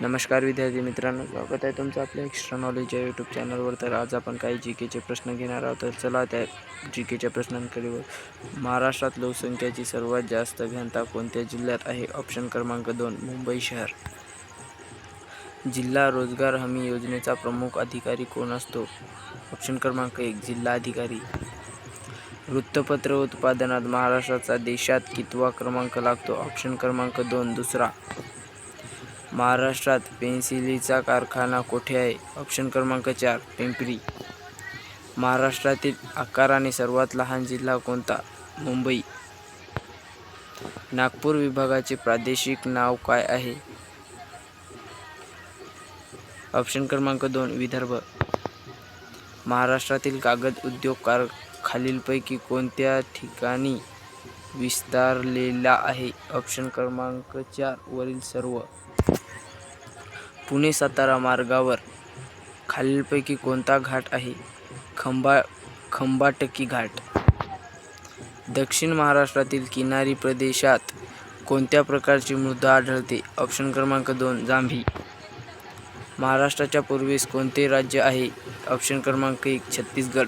नमस्कार विद्यार्थी मित्रांनो स्वागत आहे तुमचं आपल्या एक्स्ट्रा नॉलेज या यूट्यूब चॅनलवर तर आज आपण काही जी केचे प्रश्न घेणार आहोत. तर चला त्या जी केच्या प्रश्नांकडे महाराष्ट्रात लोकसंख्येची सर्वात जास्त घनता कोणत्या जिल्ह्यात आहे? ऑप्शन क्रमांक दोन मुंबई शहर. जिल्हा रोजगार हमी योजनेचा प्रमुख अधिकारी कोण असतो? ऑप्शन क्रमांक एक जिल्हा अधिकारी. वृत्तपत्र उत्पादनात महाराष्ट्राचा देशात कितवा क्रमांक लागतो? ऑप्शन क्रमांक दोन दुसरा. महाराष्ट्रात पेन्सिलीचा कारखाना कोठे आहे? ऑप्शन क्रमांक चार पिंपरी. महाराष्ट्रातील आकाराने सर्वात लहान जिल्हा कोणता? मुंबई. नागपूर विभागाचे प्रादेशिक नाव काय आहे? ऑप्शन क्रमांक दोन विदर्भ. महाराष्ट्रातील कागद उद्योग कार खालीलपैकी कोणत्या ठिकाणी विस्तारलेला आहे? ऑप्शन क्रमांक चार वरील सर्व. पुणे सातारा मार्गावर खालीलपैकी कोणता घाट आहे? खंबा खंबाटकी घाट. दक्षिण महाराष्ट्रातील किनारी प्रदेशात कोणत्या प्रकारची मृदा आढळते? ऑप्शन क्रमांक दोन जांभी. महाराष्ट्राच्या पूर्वेस कोणते राज्य आहे? ऑप्शन क्रमांक एक छत्तीसगड.